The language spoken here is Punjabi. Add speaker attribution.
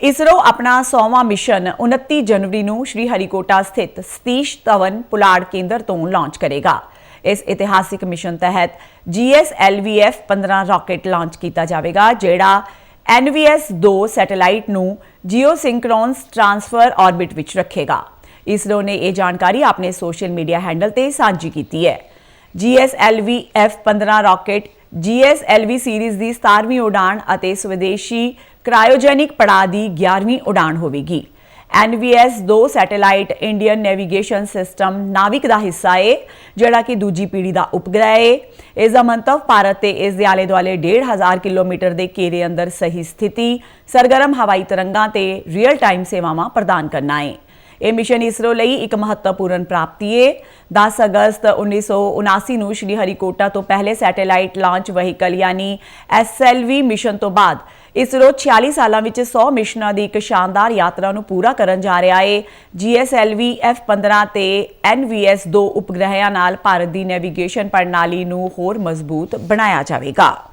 Speaker 1: ਇਸਰੋ ਆਪਣਾ 100ਵਾਂ ਮਿਸ਼ਨ 29 ਜਨਵਰੀ ਨੂੰ ਸ਼੍ਰੀ ਹਰੀਕੋਟਾ ਸਥਿਤ ਸਤੀਸ਼ ਧਵਨ ਪੁਲਾੜ ਕੇਂਦਰ ਤੋਂ ਲਾਂਚ ਕਰੇਗਾ। ਇਸ ਇਤਿਹਾਸਿਕ ਮਿਸ਼ਨ ਤਹਿਤ GSLV-F 15 ਰਾਕੇਟ ਲਾਂਚ ਕੀਤਾ ਜਾਵੇਗਾ, ਜਿਹੜਾ NVS-2 ਸੈਟੇਲਾਈਟ ਨੂੰ ਜੀਓਸਿੰਕਰੋਨਸ ਟਰਾਂਸਫਰ ਆਰਬਿਟ ਵਿੱਚ ਰੱਖੇਗਾ। ਇਸਰੋ ਨੇ ਇਹ ਜਾਣਕਾਰੀ ਆਪਣੇ ਸੋਸ਼ਲ ਮੀਡੀਆ ਹੈਂਡਲ ਤੇ ਸਾਂਝੀ ਕੀਤੀ ਹੈ। GSLV F-15 rocket GSLV series ਦੀ 17ਵੀਂ ਉਡਾਣ ਅਤੇ ਸਵਦੇਸ਼ੀ ਕ੍ਰਾਇਓਜੈਨਿਕ ਪੜਾਅ ਦੀ 11ਵੀਂ ਉਡਾਣ ਹੋਵੇਗੀ NVS-2 satellite Indian navigation system NavIC ਦਾ ਹਿੱਸਾ ਹੈ ਜਿਹੜਾ ਕਿ ਦੂਜੀ ਪੀੜ੍ਹੀ ਦਾ ਉਪਗ੍ਰਹਿ ਹੈ ਇਸ ਦਾ ਮੰਤਵ ਭਾਰਤ ਤੇ ਇਸ ਦੇ ਆਲੇ-ਦੁਆਲੇ 1.5 ਕਿਲੋਮੀਟਰ ਦੇ ਘੇਰੇ ਅੰਦਰ ਸਹੀ ਸਥਿਤੀ ਸਰਗਰਮ ਹਵਾਈ ਤਰੰਗਾਂ ਤੇ ਰੀਅਲ ਟਾਈਮ ਸੇਵਾਵਾਂ ਪ੍ਰਦਾਨ ਕਰਨਾ ਹੈ ਇਹ ਮਿਸ਼ਨ ਇਸਰੋ ਲਈ ਇੱਕ ਮਹੱਤਵਪੂਰਨ ਪ੍ਰਾਪਤੀ ਹੈ 10 ਅਗਸਤ 1979 ਨੂੰ ਸ਼੍ਰੀ ਹਰੀਕੋਟਾ ਤੋਂ ਪਹਿਲੇ ਸੈਟੇਲਾਈਟ ਲਾਂਚ ਵਹੀਕਲ ਯਾਨੀ SLV ਮਿਸ਼ਨ ਤੋਂ ਬਾਅਦ ਇਸਰੋ 46 ਸਾਲਾਂ ਵਿੱਚ 100 ਮਿਸ਼ਨਾਂ ਦੀ ਇੱਕ ਸ਼ਾਨਦਾਰ ਯਾਤਰਾ ਨੂੰ ਪੂਰਾ ਕਰਨ ਜਾ ਰਿਹਾ ਹੈ GSLV F15 ਤੇ NVS-2 ਉਪਗ੍ਰਹਿਆਂ ਨਾਲ ਭਾਰਤ ਦੀ ਨੈਵੀਗੇਸ਼ਨ ਪ੍ਰਣਾਲੀ ਨੂੰ ਹੋਰ ਮਜ਼ਬੂਤ ਬਣਾਇਆ ਜਾਵੇਗਾ।